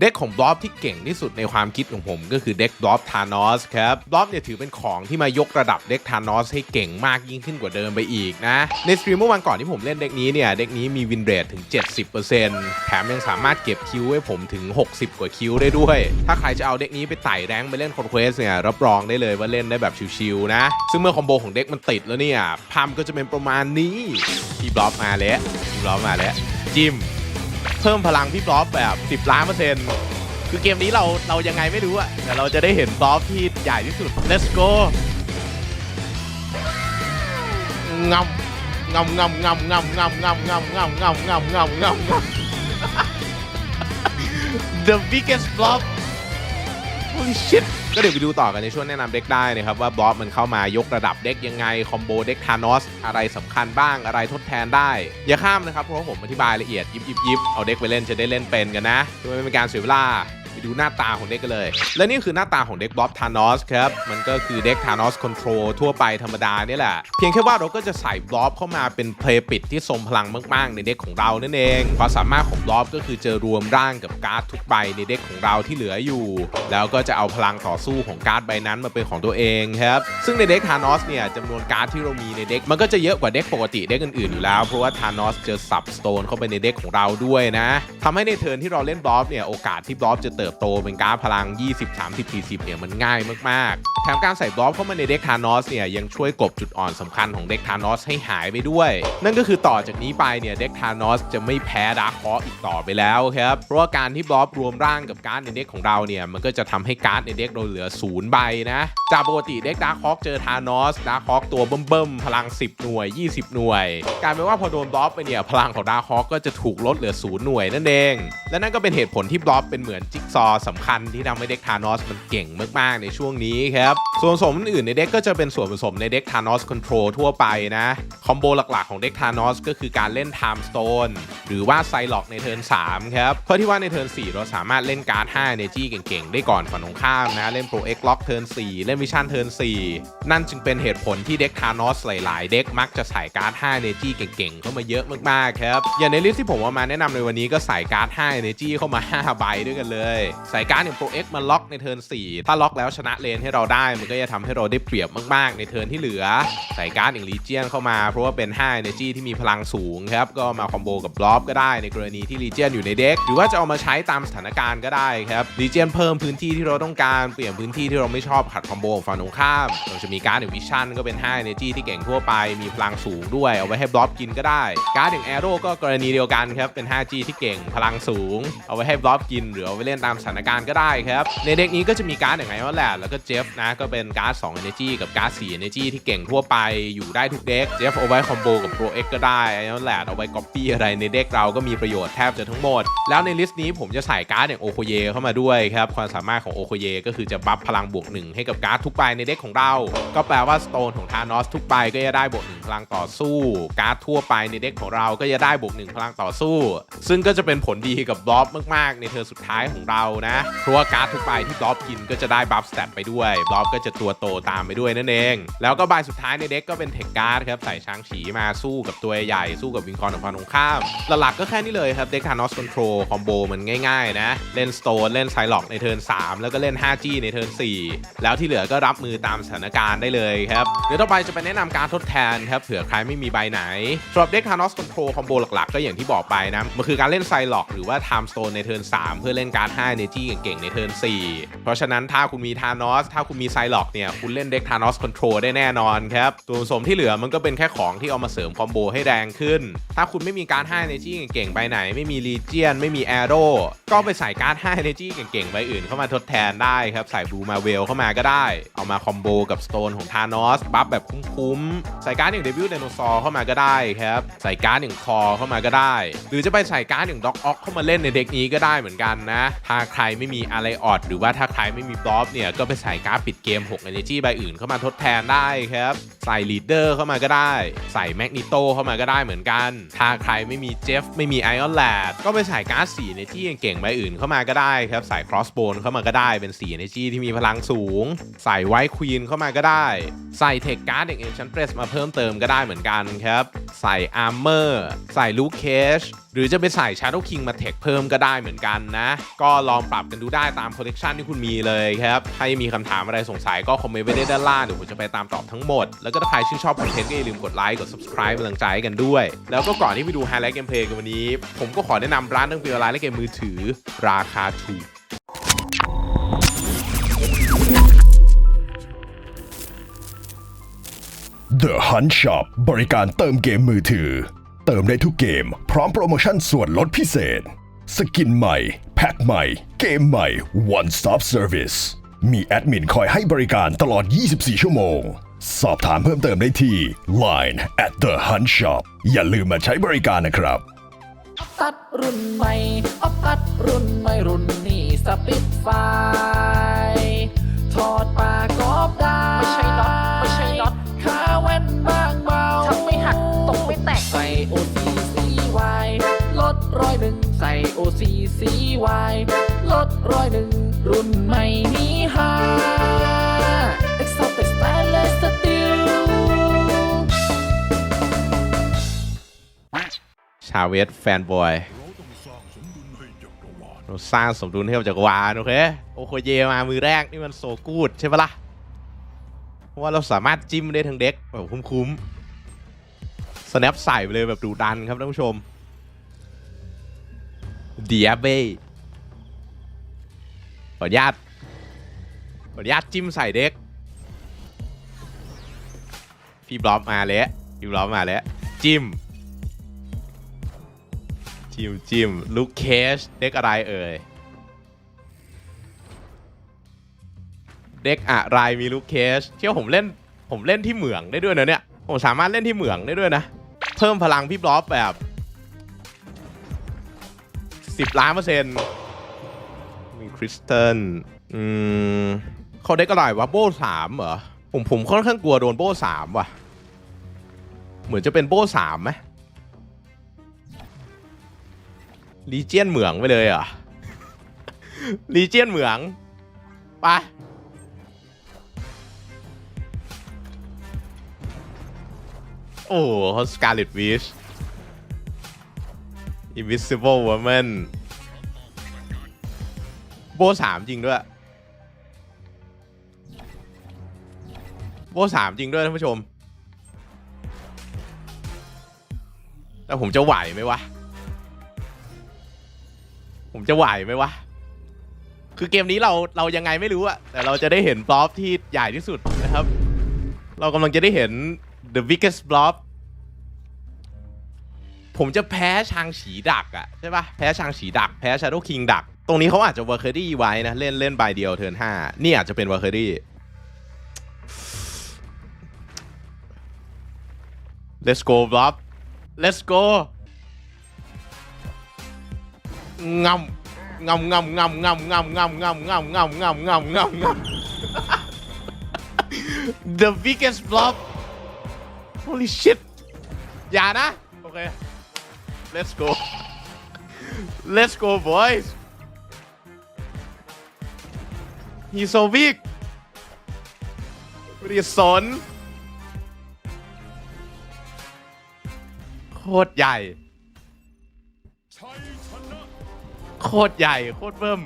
เด็กของบล็อบที่เก่งที่สุดในความคิดของผมก็คือเด็กบล็อบทานอสครับบล็อบเนี่ยถือเป็นของที่มายกระดับเด็กทานอสให้เก่งมากยิ่งขึ้นกว่าเดิมไปอีกนะ ในสตรีมเมื่อวันก่อนที่ผมเล่นเด็กนี้เนี่ย เด็กนี้มีวินเรทถึง 70%แถมยังสามารถเก็บคิวให้ผมถึง 60 กว่าคิวได้ด้วย ถ้าใครจะเอาเด็กนี้ไปไต่แรงไปเล่นคอนเควสเนี่ยรับรองได้เลยว่าเล่นได้แบบชิวๆนะ ซึ่งเมื่อคอมโบของเด็กมันติดแล้วเนี่ยพามก็จะเป็นประมาณนี้พี่บล็อบมาแล้วพี่บล็อบมาแล้วจิ้ม เพิ่มพลังพี่บล็อบแบบ10ล้านเปอร์เซ็นต์คือเกมนี้เราเรายังไงไม่รู้อะแต่เราจะได้เห็นบล็อบที่ใหญ่ที่สุด let's go งำงำงำงำงำงำงำงำงำงำงำงำงำงำ the biggest blob holy shit ก็เดี๋ยวไปดูต่อกันในช่วงแนะนำเด็กได้นะครับว่าบล็อสมันเข้ามายกระดับเด็กยังไง คอมโบเด็กทานอสอะไรสำคัญบ้างอะไรทดแทนได้ อย่าข้ามนะครับเพราะว่าผมอธิบายละเอียดยิบยิบยิบเอาเด็กไปเล่นจะได้เล่นเป็นกันนะเพื่อไม่เป็นการเสียเวลา ไปดูหน้าตาของเด็กกันเลย และนี่คือหน้าตาของเด็กบล็อบทานอสครับ มันก็คือเด็กทานอสคอนโทรลทั่วไปธรรมดานี่แหละ เพียงแค่ว่าเราก็จะใส่บล็อบเข้ามาเป็นเพลย์ปิดที่ทรงพลังมากๆ ในเด็กของเรานั่นเองความสามารถของบล็อบก็คือจะรวมร่างกับการ์ดทุกใบในเด็กของเราที่เหลืออยู่ แล้วก็จะเอาพลังต่อสู้ของการ์ดใบนั้นมาเป็นของตัวเองครับซึ่งในเด็กทานอสเนี่ยจำนวนการ์ดที่เรามีในเด็กมันก็จะเยอะกว่าเด็กปกติเด็กอื่นๆอยู่แล้วเพราะว่าทานอสจะสับสโตนเข้าไปในเด็กของเราด้วยนะทำให้ในเทิร์นที่เราเล่นบล็อบเนี่ยโอกาสที่บล็อบจะเติติบโตเป็นการ์ดพลัง 20 30 40 เนี่ยมันง่ายมากๆ แถมการใส่บล็อบเข้ามาในเด็กทานอสเนี่ยยังช่วยกบจุดอ่อนสำคัญของเด็กทานอสให้หายไปด้วย นั่นก็คือต่อจากนี้ไปเนี่ยเด็กทานอสจะไม่แพ้ดาร์คฮออีกต่อไปแล้วครับ เพราะว่าการที่บล็อบรวมร่างกับการ์ดในเด็กของเราเนี่ยมันก็จะทำให้การ์ดในเด็กเราเหลือศูนย์ใบนะ จากปกติเด็กดาร์คฮอเจอทานอสดาร์คฮอตัวเบิ่มๆพลัง 10 หน่วย 20 หน่วยกลายเป็นว่าพอโดนบล็อบไปเนี่ยพลังของดาร์คฮอก็จะถูกลดเหลือศูนย์หน่วยนั่นเองและนั่นก็เป็นเหตุผลที่บล็อบเป็นเหมือนจิ๊กซอว์สำคัญที่ทำให้เด็กทานอสมันเก่งมากๆในช่วงนี้ครับ ส่วนผสมอื่นในเด็กก็จะเป็นส่วนผสมในเด็กทานอสคอนโทรลทั่วไปนะ คอมโบหลักๆของเด็กทานอสก็คือการเล่น Time Stone หรือว่าไซล็อกในเทิร์น3ครับ เพราะที่ว่าในเทิร์น4 เราสามารถเล่นการ์ด5 Energy เก่งๆ ได้ก่อนฝั่งตรงข้ามนะ เล่น Pro X Lock เทิร์น4 เล่น Vision เทิร์น4 นั่นจึงเป็นเหตุผลที่เด็กทานอสหลายๆ เด็กมักจะใส่การ์ด5 Energy เก่งๆ เข้ามาเยอะมากๆครับ อย่างในลิสต์ที่ผมเอามาแนะนำในวันนี้ก็ใส่การ์ด5 Energy เข้ามา5ใบด้วยกันเลย ใส่การ์ดอย่าง Pro X มาล็อกในเทิร์น4ถ้าล็อกแล้วชนะเลนให้เราได้มันก็จะทำให้เราได้เปรียบมาก ๆ ในเทิร์นที่เหลือ ใส่การ์ดอย่างลีเจียนเข้ามา เพราะว่าเป็น5 Energy ที่มีพลังสูงครับ ก็มาคอมโบกับบล็อบก็ได้ในกรณีที่ลีเจียนอยู่ในเด็ก หรือว่าจะเอามาใช้ตามสถานการณ์ก็ได้ครับลีเจียนเพิ่มพื้นที่ที่เราต้องการเปลี่ยนพื้นที่ที่เราไม่ชอบขัดคอมโบของฝั่งตรงข้ามเราจะมีการ์ดอย่างวิชั่นก็เป็น5 Energy ที่เก่งทั่วไปมีพลังสูงด้วยเอาไว้ให้บล็อบกินก็ได้ การ์ดอย่างแอโร่ก็กรณีเดียวกันครับเป็น 5G ที่เก่งพลังสูง เอาไว้ให้บล็อบกินหรือเอาไว้เล่นตามสถานการณ์ก็ได้ครับในเด็กนี้ก็จะมีการ์ดอย่างไงว่าแหละแล้วก็เจฟนะก็เป็นการ์ด2 Energy กับการ์ด4 Energy ที่เก่งทั่วไปอยู่ได้ทุกเด็กเจฟเอาไว้คอมโบกับ Pro X ก็ได้ไอ้นั่นแหละเอาไว้ก๊อปปี้อะไรในเด็กเราก็มีประโยชน์แทบจะทั้งหมด แล้วในลิสต์นี้ผมจะใส่การ์ดอย่างโอโคเยเข้ามาด้วยครับ ความสามารถของโอโคเยก็คือจะบัฟพลังบวกหนึ่งให้กับการ์ดทุกใบในเด็กของเรา ก็แปลว่าสโตนของทานอสทุกใบก็จะได้บวกหนึ่งพลังต่อสู้ การ์ดทั่วไปในเด็กของเราก็จะได้บวกหนึ่งพลังต่อสู้ ซึ่งก็จะเป็นผลดีกับบล็อบมาก ๆ ในเทอสุดท้ายของเรานะเพราะว่าการ์ดทุกใบที่บล็อบกินก็จะได้บัฟสเตตไปด้วยบล็อบก็จะตัวโตตามไปด้วยนั่นเอง แล้วก็ใบสุดท้ายในเด็กก็เป็นเทคการ์ดครับใส่ช้างฉีมาสู้กับตัวใหญ่สู้กับวิงกรของฝั่งตรงข้าม หลักๆก็แค่นี้เลยครับเด็กทานอสคอนโทรลคอมโบมันง่ายๆนะเล่นสโตนเล่นไซล็อกในเทิร์น3 แล้วก็เล่น 5G ในเทิร์น4 แล้วที่เหลือก็รับมือตามสถานการณ์ได้เลยครับเดี๋ยวต่อไปจะไปแนะนำการทดแทนครับเผื่อใครไม่มีใบไหนสำหรับเด็กทานอสคอนโทรลคอมโบหลักๆ ก็อย่างที่บอกไปนะมันคือการเล่นไซล็อกหรือว่าไทม์สโตนในเทิร์น3 เพื่อเล่นการ์ด5 Energy เก่งๆในเทิร์น4เพราะฉะนั้นถ้าคุณมีทานอสถ้าคุณมีไซลอกเนี่ย คุณเล่นเด็กทานอสคอนโทรลได้แน่นอนครับส่วนผสมที่เหลือมันก็เป็นแค่ของที่เอามาเสริมคอมโบให้แรงขึ้น ถ้าคุณไม่มีการ์ด5 Energy เก่งๆใบไหน ไม่มีลีเจียน ไม่มีแอโร่ก็ไปใส่การ์ด5 Energy เก่งๆใบอื่นเข้ามาทดแทนได้ครับ ใส่บูมาเวลเข้ามาก็ได้ เอามาคอมโบกับสโตนของทานอสบัฟแบบคุ้มๆ ใส่การ์ดอย่างเดวิลไดโนซอร์เข้ามาก็ได้ครับ ใส่การ์ดอย่างคอเข้ามาก็ได้ หรือจะไปใส่การ์ดอย่างด็อกออกเข้ามาเล่นในเด็กนี้ก็ได้เหมือนกันนะ ถ้าใครไม่มีอะไรออดหรือว่าถ้าใครไม่มีบล็อบเนี่ยก็ไปใส่การ์ดปิดเกม6 Energy ใบอื่นเข้ามาทดแทนได้ครับ ใส่ลีดเดอร์เข้ามาก็ได้ ใส่แมกนิโตเข้ามาก็ได้เหมือนกัน ถ้าใครไม่มีเจฟไม่มีไอออนแลดก็ไปใส่การ์ด4 Energy เก่งๆใบอื่นเข้ามาก็ได้ครับ ใส่ครอสโบนเข้ามาก็ได้เป็น4 Energy ที่มีพลังสูง ใส่ไวท์ควีนเข้ามาก็ได้ ใส่เทคการ์ดอย่างเอชันเ e รสมาเพิ่มเติมก็ได้เหมือนกันครับ ใส่อาร์เมอร์ใส่ลูคเคช หรือจะไปใส่ Shadow King มาเทคเพิ่มก็ได้เหมือนกันนะ ก็ลองปรับกันดูได้ตาม collection ที่คุณมีเลยครับถ้ามีคำถามอะไรสงสัยก็คอมเมนต์ไว้ได้ด้านล่างเดี๋ยวผมจะไปตามตอบทั้งหมด แล้วก็ถ้าใครชื่นชอบคอนเทนต์ก็อย่าลืมกดไลค์กด subscribe เป็นกำลังใจกันด้วย แล้วก็ก่อนที่ไปดูไฮไลท์เกมเพลย์กันวันนี้ ผมก็ขอแนะนำร้านตั้งเกมออนไลน์และเกมมือถือราคาถูก The Hunt Shop บริการเติมเกมมือถือ เติมได้ทุกเกม พร้อมโปรโมชั่นส่วนลดพิเศษ สกินใหม่ แพ็คใหม่ เกมใหม่ One Stop Service มีแอดมินคอยให้บริการตลอด 24 ชั่วโมง สอบถามเพิ่มเติมได้ที่ Line at The Hunt Shop อย่าลืมมาใช้บริการนะครับออฟตัดรุ่นใหม่ออฟตัดรุ่นใหม่รุ่นนี้สปิดไฟถอดปากกอบได้ ไม่ใช่น็อตไม่ใช่น็อต ไม่แตกใส่ OCCY ลดร้อยหนึ่งใส่ OCCY ลดร้อยหนึ่งรุ่นใหม่นี้ห้า Exotic Stainless Steel ชาเวสแฟนบอยเราสร้างสมดุลให้กับจักรวาลโอเคโอโคเยมามือแรก นี่มันโซกูดใช่ปะล่ะเพราะว่าเราสามารถจิ้มได้ทั้งเด็กแบบคุ้มๆ snap ใส่ไปเลยแบบดูดันครับท่านผู้ชมเดียเบ้ขออนุญาตขออนุญาตจิ้มใส่เด็ก พี่บล็อบมาแล้วพี่บล็อบมาแล้ว จิ้ม จิ้มจิ้มลูกเคชเด็กอะไรเอ่ย เด็กอะไรมีลูกเคชเที่ยวผมเล่นผมเล่นที่เหมืองได้ด้วยนะเนี่ย ผมสามารถเล่นที่เหมืองได้ด้วยนะ พิ่มพลังพี่บล็อบแบบ10ล้านเปอร์เซ็นต์มีคริสเตัลอืมเขาเด็กอะไรวะโบ้สามเหรอ ผมผมค่อนข้างกลัวโดนโบ้สามว่ะ เหมือนจะเป็นโบ้สามไหมลีเจียนเหมืองไปเลยเหรอะลีเจียนเหมือง ไป อ้เขาสกาเลตวิช Invisible Woman โบสามจริงด้วย โบสามจริงด้วยท่านผู้ชมแล้วผมจะไหวไหมวะ ผมจะไหวไหมวะ คือเกมนี้เราเรายังไงไม่รู้อะแต่เราจะได้เห็นบล็อบที่ใหญ่ที่สุดนะครับ เรากำลังจะได้เห็น the biggest blob ผมจะแพ้ชางฉีดักอะใช่ปะแพ้ชางฉีดัก แพ้ Shadow King ดัก ตรงนี้เขาอาจจะเวอร์เคอรี่ไว้นะ เล่นเล่นใบเดียวเทิร์นห้านี่อาจจะเป็นเวอร์เคอรี่ let's go blob let's go งำงำงำงำงำงำงำงำงำงำงำงำงำงำ the biggest blob holy shit อย่านะ โอเค let's go let's go boys he's so big ไม่ได้สนโคตรใหญ่ โคตรใหญ่ โคตรเบิ่ม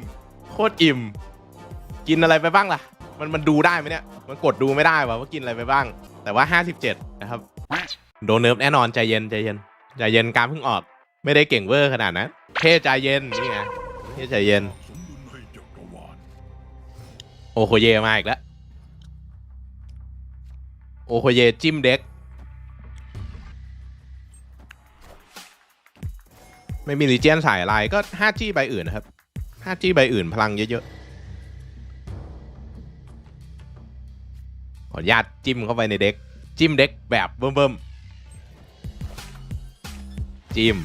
โคตรอิ่ม กินอะไรไปบ้างล่ะ มันมันดูได้ไหมเนี่ย มันกดดูไม่ได้วะว่ากินอะไรไปบ้าง แต่ว่า 57 นะครับ โดนเนิร์ฟแน่นอนใจเย็นใจเย็นใจเย็นการเพิ่งออก ไม่ได้เก่งเวอร์ขนาดนั้นเท่ใจเย็นนี่ไงเท่ใจเย็น โอโคเยมาอีกแล้วโอโคเยจิ้มเด็ก ไม่มีลีเจียนสายอะไรก็ 5G ใบอื่นนะครับ 5G ใบอื่นพลังเยอะๆขออนุญาตจิ้มเข้าไปในเด็ก จิ้มเด็กแบบเบิ่มๆจิ้ม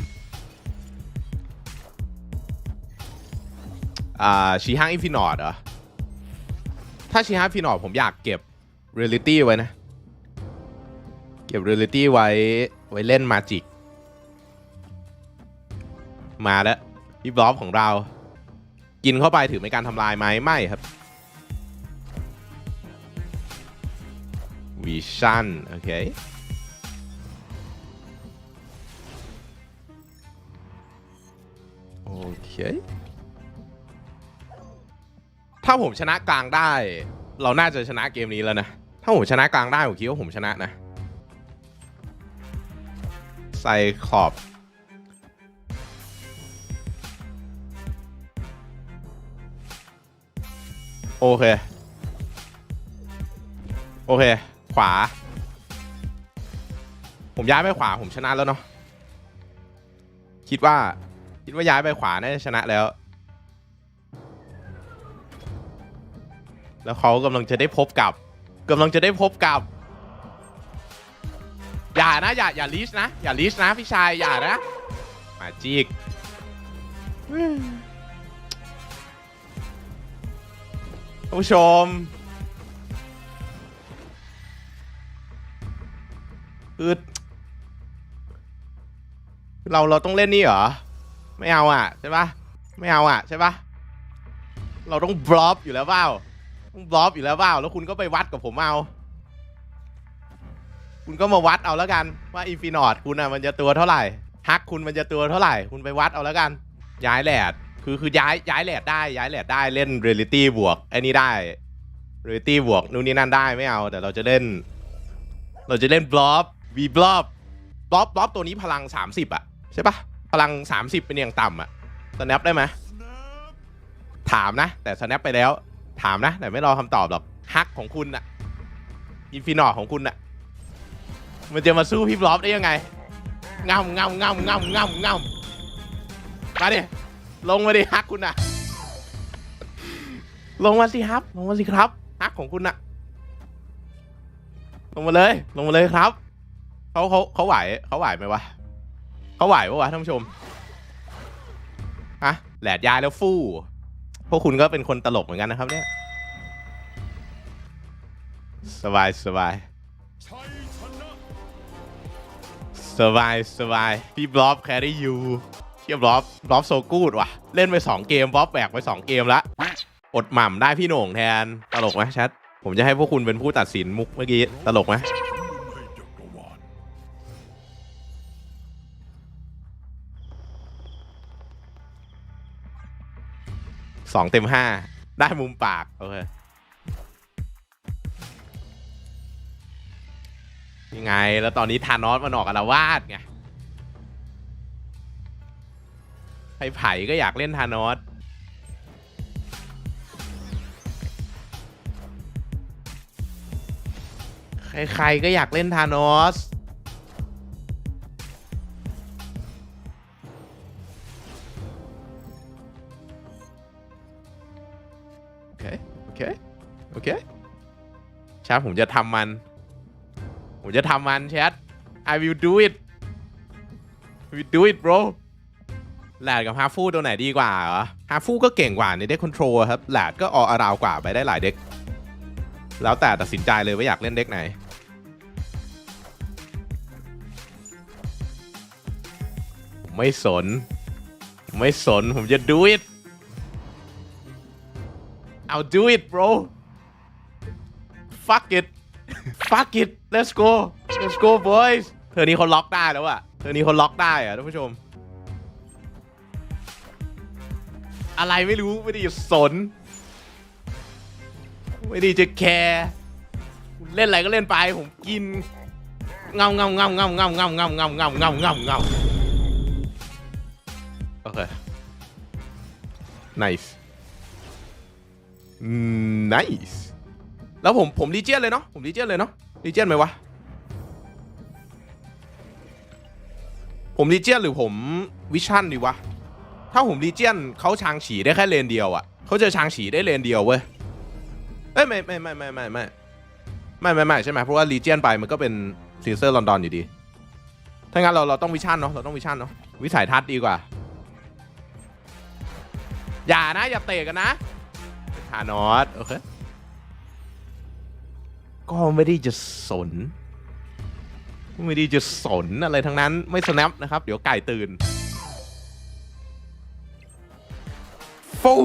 อ่าชีฮังอินฟินอร์เหรอ ถ้าชีฮังอินฟินอร์ผมอยากเก็บเรียลิตี้ไว้นะ เก็บเรียลิตี้ไว้ไว้เล่นมาจิก มาแล้วพี่บล็อบของเรา กินเข้าไปถือเป็นการทำลายไหมไม่ครับวิชั่นโอเคโอเค ถ้าผมชนะกลางได้ เราน่าจะชนะเกมนี้แล้วนะ ถ้าผมชนะกลางได้ผมคิดว่าผมชนะนะไซคลอปโอเค โอเค ขวา ผมย้ายไปขวาผมชนะแล้วเนาะคิดว่า คิดว่าย้ายไปขวาน่าจะชนะแล้ว แล้วเขากำลังจะได้พบกับกำลังจะได้พบกับ อย่านะ อย่าอย่าลิสนะ อย่าลิสนะพี่ชาย อย่านะ มาจิกท่านผู้ชม คือเราเราต้องเล่นนี่เหรอ ไม่เอาอะใช่ปะไม่เอาอะใช่ปะเราต้องบล็อบอยู่แล้วเปล่า บล็อบอยู่แล้วเปล่าแล้วคุณก็ไปวัดกับผมเอา คุณก็มาวัดเอาแล้วกันว่าอินฟินอตคุณอะมันจะตัวเท่าไหร่ฮักคุณมันจะตัวเท่าไหร่ คุณไปวัดเอาแล้วกัน ย้ายแหลดคือคือย้ายย้ายแหลดได้ย้ายแหลดได้เล่นเรียลิตี้บวกไอ้นี่ได้เรียลิตี้บวกนู่นนี่นั่นได้ไม่เอา แต่เราจะเล่น เราจะเล่นบล็อบวีบล็อบบล็อบบล็อบตัวนี้พลัง 30 อะ ใช่ปะพลัง 30 เป็นอย่างต่ำอะสแนปได้ไหมถามนะ แต่สแนปไปแล้ว ถามนะ แต่ไม่รอคำตอบหรอกฮักของคุณอะอินฟินอของคุณอะมันจะมาสู้พี่บล็อบได้ยังไงงำงำงำงำงำงำมาดิลงมาดิฮักคุณอะลงมาสิครับ ลงมาสิครับฮักของคุณอะลงมาเลย ลงมาเลยครับเขาเขาเขาไหวเขาไหวไหมวะเขาไหวปะวะท่านผู้ชมฮะแหลดยายแล้วฟู่ พวกคุณก็เป็นคนตลกเหมือนกันนะครับเนี่ย สบายสบายสบายสบายพี่บล็อบแครี่ยูเทียบล็อบบล็อบโซกูดว่ะ เล่นไป 2 เกมบล็อบแบกไป 2 เกมละ อดหม่ำได้พี่โหน่งแทน ตลกไหมแชทผมจะให้พวกคุณเป็นผู้ตัดสินมุกเมื่อกี้ ตลกไหม สองเต็มห้าได้มุมปาก โอเคยังไง แล้วตอนนี้ทานอสมันออกอารวาสไงไผ่ไผ่ก็อยากเล่นทานอสใครๆก็อยากเล่นทานอส อเคโอเค โอเคชาผมจะทำมัน ผมจะทำมันแชท I will do it I will do it bro แหลดกับฮาฟูตัวไหนดีกว่าเหรอฮาฟูก็เก่งกว่าในเด็กคอนโทรลครับแหลดก็ออาราวกว่าไปได้หลายเด็ก แล้วแต่ตัดสินใจเลยว่าอยากเล่นเด็กไหนผมไม่สน ไม่สน ผมจะ do it I'll do it bro fuck it fuck it let's go let's go boys เธอนี้เขาล็อกได้แล้วอะเธอนี้เขาล็อกได้อะท่านผู้ชม อะไรไม่รู้ไม่ได้สน ไม่ได้จะแคร์เล่นอะไรก็เล่นไปผมกินเงาเงาเงาเงาเงาเงาเงาเงาเงาเงาเงาเงาโอเค nice nice แล้วผมผมรีเจียนเลยเนาะผมรีเจียนเลยเนาะรีเจียนไหมวะผมรีเจียนหรือผมวิชั่นดีวะถ้าผมรีเจียนเขาชางฉีได้แค่เลนเดียวอะ่ะเขาจะชางฉีได้เลนเดียวเว้ยเอ้ยไม่ไม่ไม่ไม่ไม่ไม่ไม่ไม่ไม่ใช่ไหมเพราะว่ารีเจียนไปมันก็เป็นซีเซอร์ลอนดอนอยู่ดีถ้างั้นเราเราต้องวิชั่นเนาะเราต้องวิชั่นเนาะวิสัยทัศน์ดีกว่า อย่านะอย่าเตะกันนะานอสโอเคก็ไม่ได้จะสน ไม่ได้จะสนอะไรทั้งนั้นไม่สแนปนะครับ เดี๋ยวไก่ตื่นฟู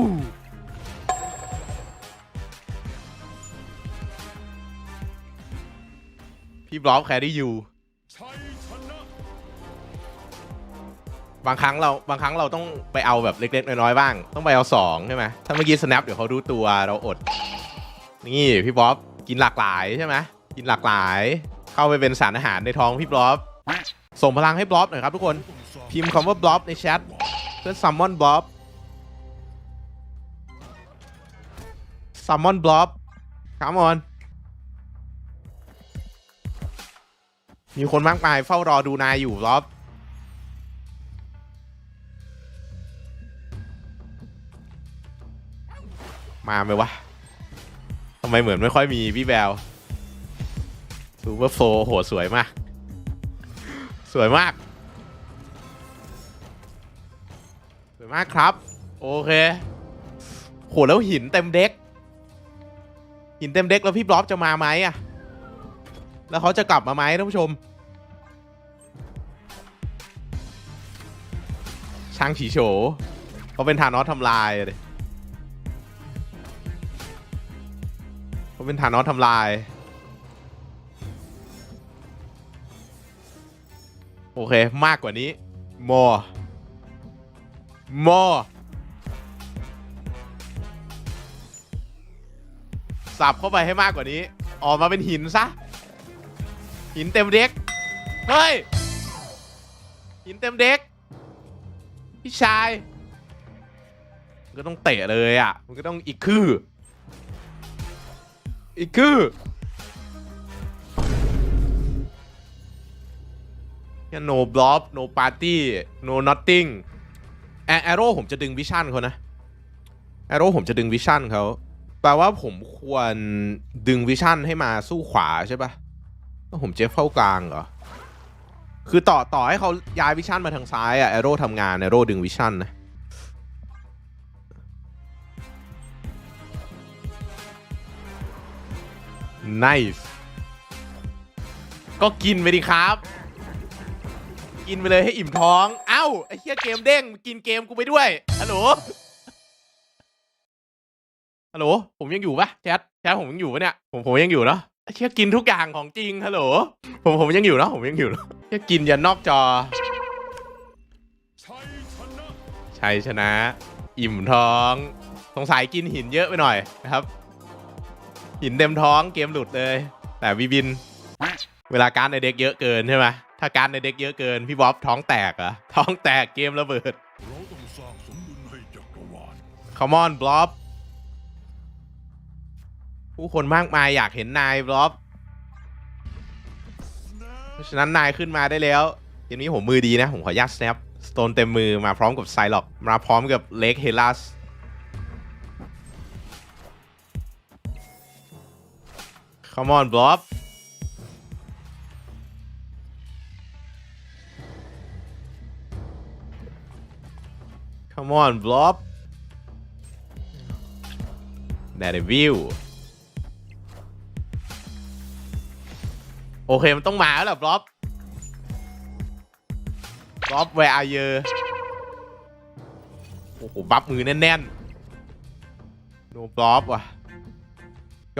พี่บล็อกแครี่ยูไป บางครั้งเราบางครั้งเราต้องไปเอาแบบเล็กๆน้อยๆบ้าง ต้องไปเอาสองใช่ไหมถ้าเมื่อกี้ snap เดี๋ยวเขารู้ตัวเราอด นี่พี่บ๊อบกินหลากหลายใช่ไหมกินหลากหลาย เข้าไปเป็นสารอาหารในท้องพี่บ๊อบส่งพลังให้บ๊อบหน่อยครับทุกคนพิมพ์คำว่าบ๊อบในแชทเพื่อซัมมอนบ๊อบซัมมอนบ๊อบคามอนมีคนมากมายเฝ้ารอดูนายอยู่บ๊อบ มาไหมวะทำไมเหมือนไม่ค่อยมีพี่แววซูเปอร์โฟโหสวยมาก สวยมาก สวยมากครับ โอเคโหแล้วหินเต็มเด็ก หินเต็มเด็กแล้วพี่บล็อบจะมาไหมอะแล้วเขาจะกลับมาไหมท่านผู้ชม ช่างฉีโฉเขาเป็นทานอสทำลายเลย เป็นฐานอสทำลาย โอเค มากกว่านี้ more more สับเข้าไปให้มากกว่านี้ ออกมาเป็นหินซะ หินเต็มเด็ก เฮ้ย หินเต็มเด็ก พี่ชาย มันก็ต้องเตะเลยอะ มันก็ต้องอีกคือ อีกคือแค่ no blob no party no nothing แอโร่ผมจะดึงวิชั่นเขานะแอโร่ผมจะดึงวิชั่นเขาแปลว่าผมควรดึงวิชั่นให้มาสู้ขวาใช่ปะแล้วผมเจฟเข้ากลางเหรอ คือต่อต่อให้เขาย้ายวิชั่นมาทางซ้ายอะแอโร่ทำงานแอโร่ดึงวิชั่นนะ nice ก็กินไปดิครับ กินไปเลยให้อิ่มท้อง เอ้าไอ้เหี้ยเกมเด้งกินเกมกูไปด้วยฮัลโหลฮัลโหลผมยังอยู่ปะแชทแชทผมยังอยู่ปะเนี่ยผมผมยังอยู่เนาะไอ้เหี้ยกินทุกอย่างของจริงฮัลโหลผมผมยังอยู่เนาะผมยังอยู่เนาะเหี้ยกินยันนอกจอชัยชนะ อิ่มท้อง สงสัยกินหินเยอะไปหน่อยนะครับ หินเต็มท้องเกมหลุดเลย แต่วีบิน เวลาการในเด็กเยอะเกินใช่ไหมถ้าการในเด็กเยอะเกิน พี่บ๊อบท้องแตกอะท้องแตกเกมระเบิดเราต้องสร้างสมดุลให้จักรวาล Come on บล็อบผู้คนมากมายอยากเห็นนายบล็อบเพราะฉะนั้นนายขึ้นมาได้แล้วเกมนี้ผมมือดีนะ ผมขออนุญาต snap stone เต็มมือมาพร้อมกับไซล็อกมาพร้อมกับเล็กเฮลัส Come on บล็อบ Come on บล็อบ d a r e v i l โอเค มันต้องมาแล้วแหละบล็อบบล็อบ where are you โอ้โห บัฟมือแน่นๆ no บล็อบว่ะ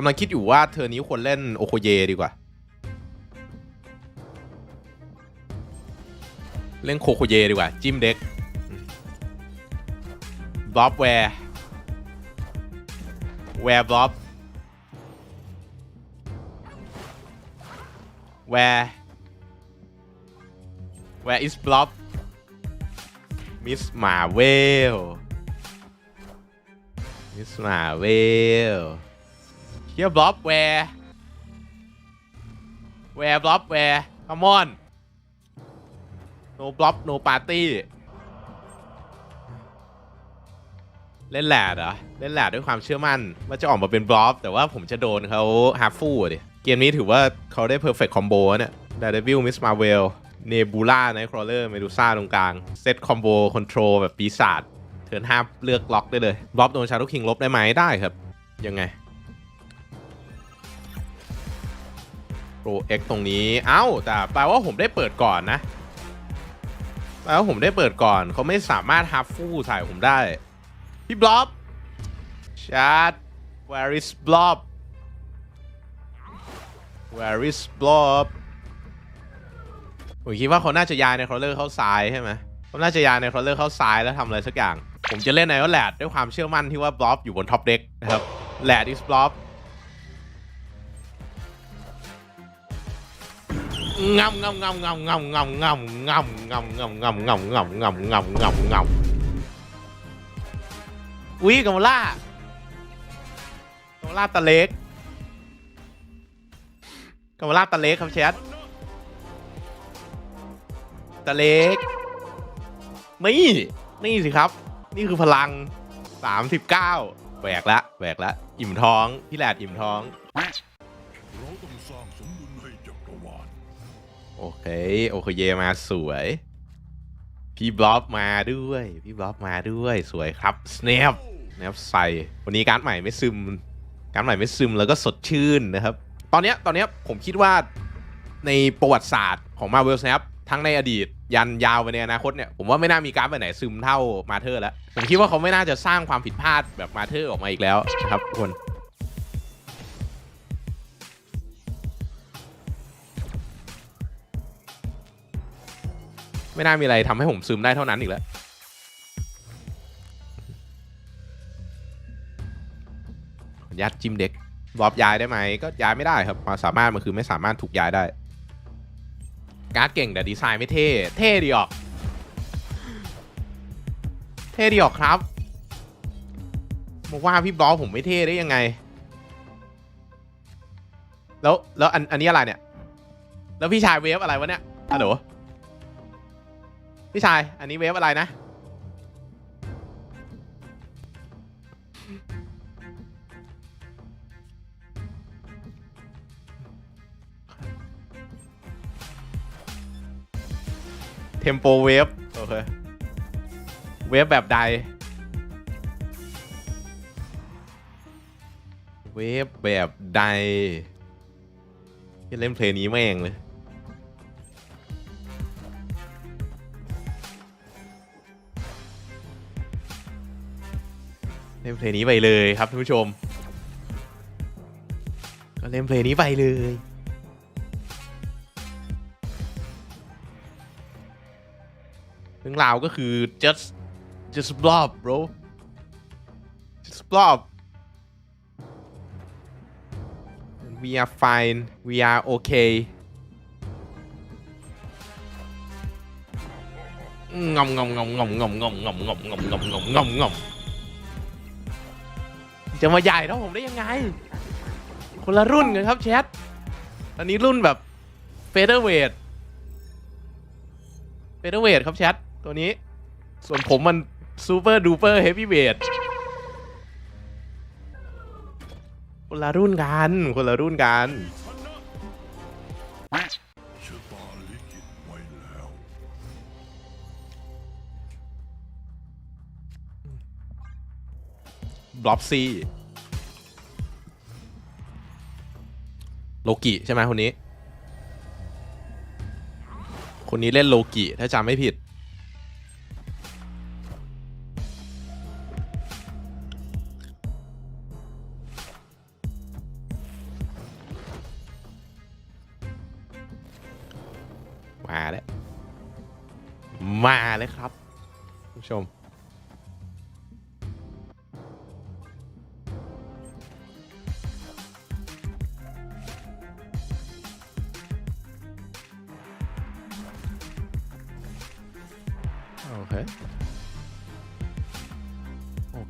กำลังคิดอยู่ว่าเธอนี้ควรเล่นโอโคเยดีกว่า เล่นโคโคเยดีกว่า จิ้มเด็กบล็อบแวร์แวร์บล็อบแวร์แวร์อิสบล็อบมิสมาเวลมิสมาเวล เคียบล็อบแวร์แวร์ล็อบแวร์คอมอนโนบล็อบโนปาร์ตี้เล่นแหลดเหรอเล่นแหลดด้วยความเชื่อมั่น ว่าจะออกมาเป็นบล็อบแต่ว่าผมจะโดนเขาฮาร์ฟูดิ เกมนี้ถือว่าเขาได้เพอร์เฟกต์คอมโบเนี่ยดาเดวิลมิสมาเวลเนบูล่าไนครอเลอร์เมดูซ่าตรงกลาง เซตคอมโบคอนโทรลแบบปีศาจเทิร์นห้าเลือกล็อกได้เลยบล็อบโดนชาร์ลคิงลบได้ไหมได้ครับ ยังไง โปรเอ็กตรงนี้ เอ้า แต่แปลว่าผมได้เปิดก่อนนะแปลว่าผมได้เปิดก่อน เขาไม่สามารถฮาร์ฟูใส่ผมได้ พี่บล็อบ chat where is blob where is blob ผมคิดว่าเขาน่าจะยายในครอเลอร์เข้าซ้ายใช่ไหมผมน่าจะยานในครอเลอร์เข้าซ้ายแล้วทำอะไรสักอย่าง ผมจะเล่นไอ o อแลดด้วยความเชื่อมั่นที่ว่าบล็อบอยู่บนท็อปเด็กนะครับแลด is บ งำงำงำงำงำงำงำงำงำงำงำงำงำงำงำงำงำอุ้ยกัมล่ากัมล่าตะเล็กกัมล่าตะเล็กครับแชทตะเล็กนี่นี่สิครับ นี่คือพลัง 39แหวกละแหวกละ อิ่มท้อง พี่แหลดอิ่มท้องเราต้องสร้างสมดุล โอเค โอเคเยมาสวย พี่บล็อบมาด้วย พี่บล็อบมาด้วย สวยครับ snap นะครับใส่ วันนี้การ์ดใหม่ไม่ซึม การ์ดใหม่ไม่ซึมแล้วก็สดชื่นนะครับ ตอนนี้ตอนนี้ผมคิดว่าในประวัติศาสตร์ของ Marvel Snap ทั้งในอดีตยันยาวไปในอนาคตเนี่ยผมว่าไม่น่ามีการ์ดใบไหนซึมเท่ามาเธอร์แล้ว ผมคิดว่าเขาไม่น่าจะสร้างความผิดพลาดแบบมาเธอร์ออกมาอีกแล้วนะครับทุกคน ไม่น่ามีอะไรทำให้ผมซึมได้เท่านั้นอีกแล้วขออนุญาตจิ้มเด็กบอบย้ายได้ไหมก็ย้ายไม่ได้ครับความสามารถมันคือไม่สามารถถูกย้ายได้ การ์ดเก่งแต่ดีไซน์ไม่เท่ เท่ดีออก เท่ดีออกครับบอกว่าพี่บอสผมไม่เท่ได้ยังไง แล้วแล้วอันอันนี้อะไรเนี่ย แล้วพี่ชายเวฟอะไรวะเนี่ยฮัลโหล พี่ชาย อันนี้เวฟอะไรนะ เทมโปเวฟ โอเค เวฟแบบใด เวฟแบบใดจะเล่นเพลงนี้แม่งเลย ล่นเพลงนี้ไปเลยครับท่านผู้ชม ก็เล่นเพลงนี้ไปเลยเรื่องราวก็คือ just just blob bro just blob we are fine we are okay งอมงอมงอมงอมงอมงอมงอมงอมงอมงอมงอมงอมง จะมาใหญ่เท่าผมได้ยังไง คนละรุ่นกันครับแชทอันนี้รุ่นแบบเฟเธอร์เวทเฟเธอร์เวทครับแชทตัวนี้ ส่วนผมมันซูเปอร์ดูเปอร์เฮฟวี่เวทคนละรุ่นกัน คนละรุ่นกัน บล็อบซี่โลกิใช่ไหมคนนี้ คนนี้เล่นโลกิถ้าจำไม่ผิด มาแล้ว มาเลยครับผู้ชม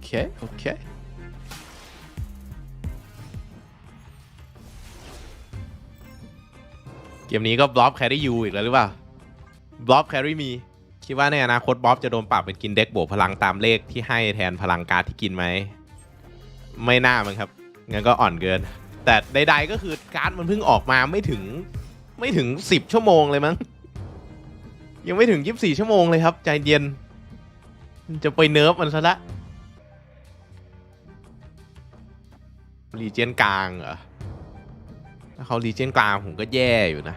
โอเคโอเคเกมนี้ก็บล็อบแครี่ยูอีกแล้วหรือเปล่า บล็อบแครี่มี คิดว่าในอนาคตบล็อบจะโดนปรับเป็นกินเด็กบวกพลังตามเลขที่ให้แทนพลังการ์ดที่กินไหม ไม่น่ามั้งครับ งั้นก็อ่อนเกิน แต่ใดๆก็คือการ์ดมันเพิ่งออกมาไม่ถึงไม่ถึง 10 ชั่วโมงเลยมั้ง ยังไม่ถึง 24 ชั่วโมงเลยครับ ใจเย็น จะไปเนิร์ฟมันซะละ รีเจนกลางเหรอ ถ้าเขารีเจนกลางผมก็แย่อยู่นะ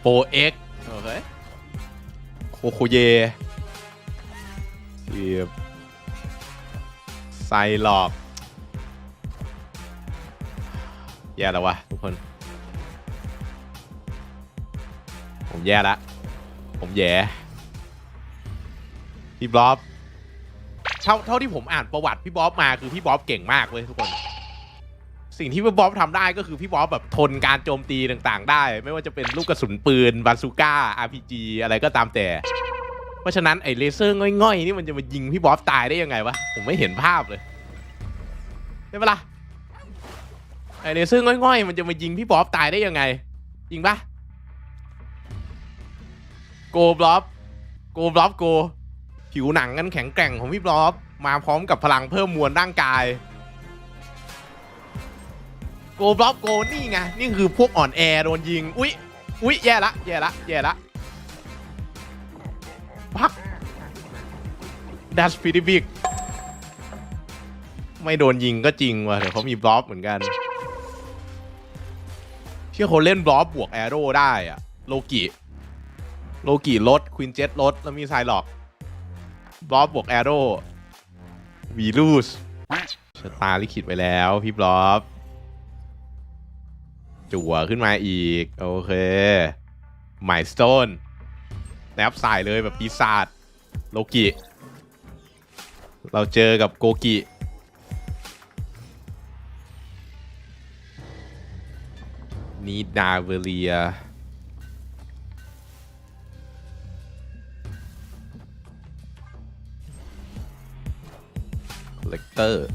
โปรเอ็กโอเคโคโคเยเสียบไซหลอก แย่แล้ววะทุกคน ผมแย่ละ ผมแย่ พี่บ๊อบเท่าเท่าที่ผมอ่านประวัติพี่บ๊อบมาคือพี่บ๊อบเก่งมากเลยทุกคน สิ่งที่พี่บ๊อบทำได้ก็คือพี่บ๊อบแบบทนการโจมตีต่างๆ ได้ ไม่ว่าจะเป็นลูกกระสุนปืนบาซูก้า RPG อะไรก็ตามแต่ เพราะฉะนั้นไอ้เลเซอร์ง่อยๆ นี่มันจะมายิงพี่บ๊อบตายได้ยังไงวะ ผมไม่เห็นภาพเลยใช่ปะล่ะไอ้เลเซอร์ง่อยๆ มันจะมายิงพี่บ๊อบตายได้ยังไงจริงปะโกบล็อบโกบล็อบโก ผิวหนังกันแข็งแกร่งของพี่บล็อบมาพร้อมกับพลังเพิ่มมวลร่างกาย โกบล็อบโกนี่ไง นี่คือพวกอ่อนแอโดนยิง อุ๊ย อุ๊ย แย่ละ แย่ละ แย่ละ พัก That's pretty big ไม่โดนยิงก็จริงว่ะแต่เขามีบล็อบเหมือนกันที่เขาเล่นบล็อบบวกแอโร่ได้อะโลกิ โลกิลดควินเจ็ตลดแล้วมีไซหลอก บล็อบบวกแอโร่วีลูสชะตาลิขิตไว้แล้วพี่บล็อบจั่วขึ้นมาอีก โอเคหมายสโตนแนบใส่เลยแบบปีศาจโลกิ เราเจอกับโกกิ นีดาเวเลีย เลกเตอร์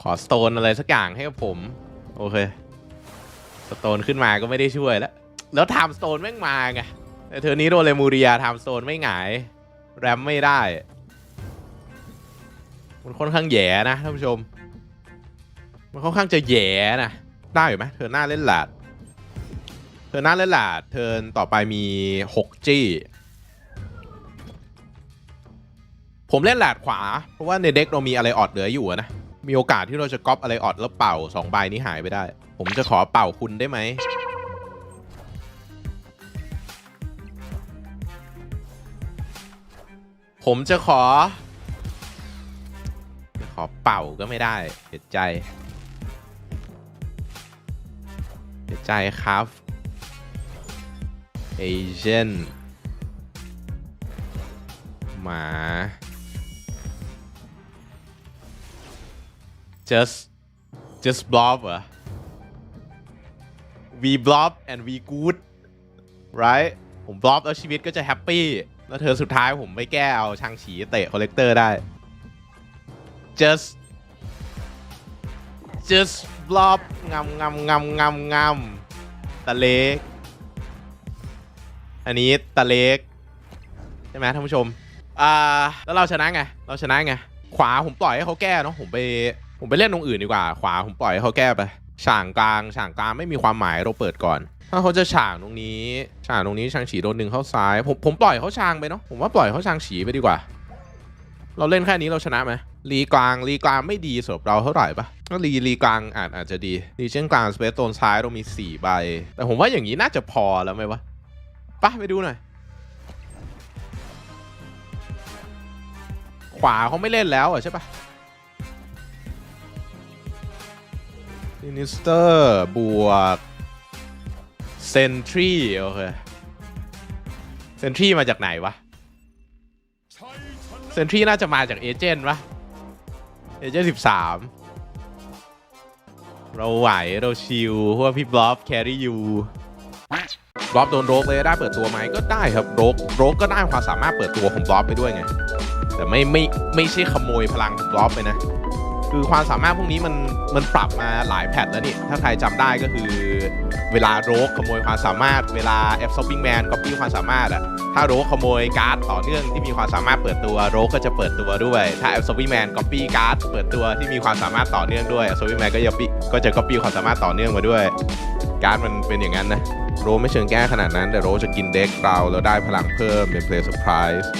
ขอสโตนอะไรสักอย่างให้กับผม โอเคสโตนขึ้นมาก็ไม่ได้ช่วยแล้ว แล้วไทม์สโตนแม่งมาไงแต่เธอนี้โดนเลมูเรียไทม์สโตนไม่หงาย แรมไม่ได้ มันค่อนข้างแย่นะท่านผู้ชม มันค่อนข้างจะแย่นะ ได้อยู่ไหมเธอหน้าเล่นหลาด เธอหน้าเล่นหลาดเทินต่อไปมี6จี้ ผมเล่นหลาดขวา เพราะว่าในเด็กเรามีอะไรออดเหลืออยู่นะ มีโอกาสที่เราจะก๊อปอะไรออดแล้วเป่า2ใบนี้หายไปได้ ผมจะขอเป่าคุณได้ไหมผมจะขอ ขอเป่าก็ไม่ได้เสียใจเสียใจครับ เอเจนหมา just just blob เหรอ we blob and we good right ผม blob แล้วชีวิตก็จะแฮปปี้ แล้วเธอสุดท้ายผมไปแก้เอาช่างฉีเตะคอลเลกเตอร์ได้ just just blob งำงำงำงำงำตะเล็ก อันนี้ตะเล็กใช่ไหมท่านผู้ชม อ่า แล้วเราชนะไง เราชนะไง ขวาผมปล่อยให้เขาแก้เนาะ ผมไป ผมไปเล่นตรงอื่นดีกว่า ขวาผมปล่อยให้เขาแก้ไป ฉากกลาง ฉากกลางไม่มีความหมายเราเปิดก่อน ถ้าเขาจะฉากตรงนี้ ฉากตรงนี้ชางฉีโดนดึงเข้าซ้าย ผม ผมปล่อยเขาชางไปเนาะ ผมว่าปล่อยเขาชางฉีไปดีกว่า เราเล่นแค่นี้เราชนะไหมรีกลางรีกลางไม่ดีสำหรับเราเท่าไหร่ปะก็รีรีกลางอาจอาจจะดีรีเช่นกลางสเปซโซนซ้ายเรามีสี่ใบ แต่ผมว่าอย่างนี้น่าจะพอแล้วไหมวะ ปะไปดูหน่อย ขวาเขาไม่เล่นแล้วอะใช่ปะซินิสเตอร์บวกเซนทรีโอเคเซนทรีมาจากไหนวะเซนทรีน่าจะมาจากเอเจนต์วะเอเจนต์สิบสามเราไหว เราชิลเพราะว่าพี่บล็อบแครี่ยู บล็อบโดนโรกเลยได้เปิดตัวไหมก็ได้ครับโรกโรกก็ได้ความสามารถเปิดตัวของบล็อบไปด้วยไง แต่ไม่ไม่ไม่ใช่ขโมยพลังของบล็อบไปนะ คือความสามารถพวกนี้มันมันปรับมาหลายแพทแล้วนี่ ถ้าใครจำได้ก็คือ เวลาโรกขโมยความสามารถ เวลา F Shopping Man ก๊อปปี้ความสามารถอะถ้าโรกขโมยการ์ดต่อเนื่องที่มีความสามารถเปิดตัวโรกก็จะเปิดตัวด้วย ถ้า F Shopping Man ก๊อปปี้การ์ดเปิดตัวที่มีความสามารถต่อเนื่องด้วย F Shopping Man ก็จะก็จะก๊อปปี้ความสามารถต่อเนื่องมาด้วย การ์ดมันเป็นอย่างนั้นนะ โรไม่เชิงแก้ขนาดนั้น แต่โรจะกินเด็กเราแล้วได้พลังเพิ่มเป็นเพลย์เซอร์ไพรส์